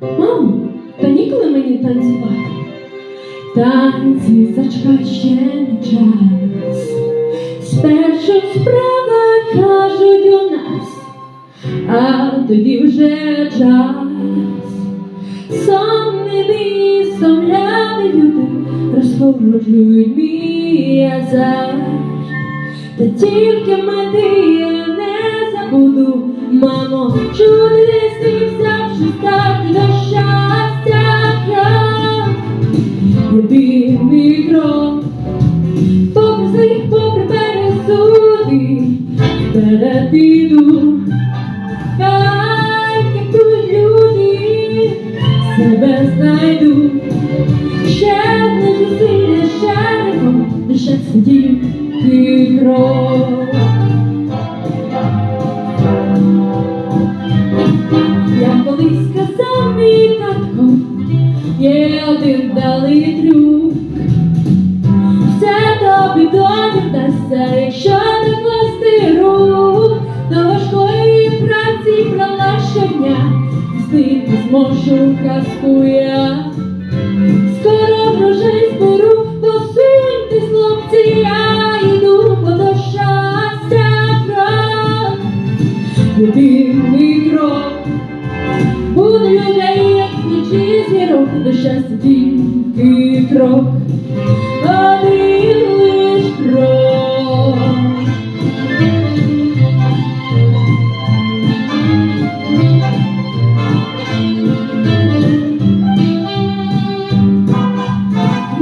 Мамо, та ніколи мені танцювати. Танці зачка ще не час. Спершу справа кажуть у нас, а тоді вже час. Сонними сомляни люди розхолоджують мій азарт. Та тільки мети Єдиний крок, злих, попри пересуди, вперед іду. Хай кипуть люди, себе знайду. Ще не зусилля, ще не крок, лише тільки крок. Я колись сказав мій татко, є один далий трюк. Все тобі доню вдасться, якщо не класти рук до важкої праці брала щодня, Знити зможу казку я. Скоро врожай зберу, посуньтесь, хлопці, я йду по до щастя крок. Єдиний крок буде людей, до щастя тільки крок. Один лиш крок.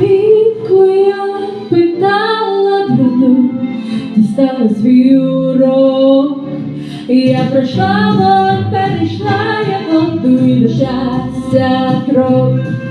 Рідко я питала друду, дістала свій урок. Я пройшла, перейшла, я воду і до щастя крок, до щастя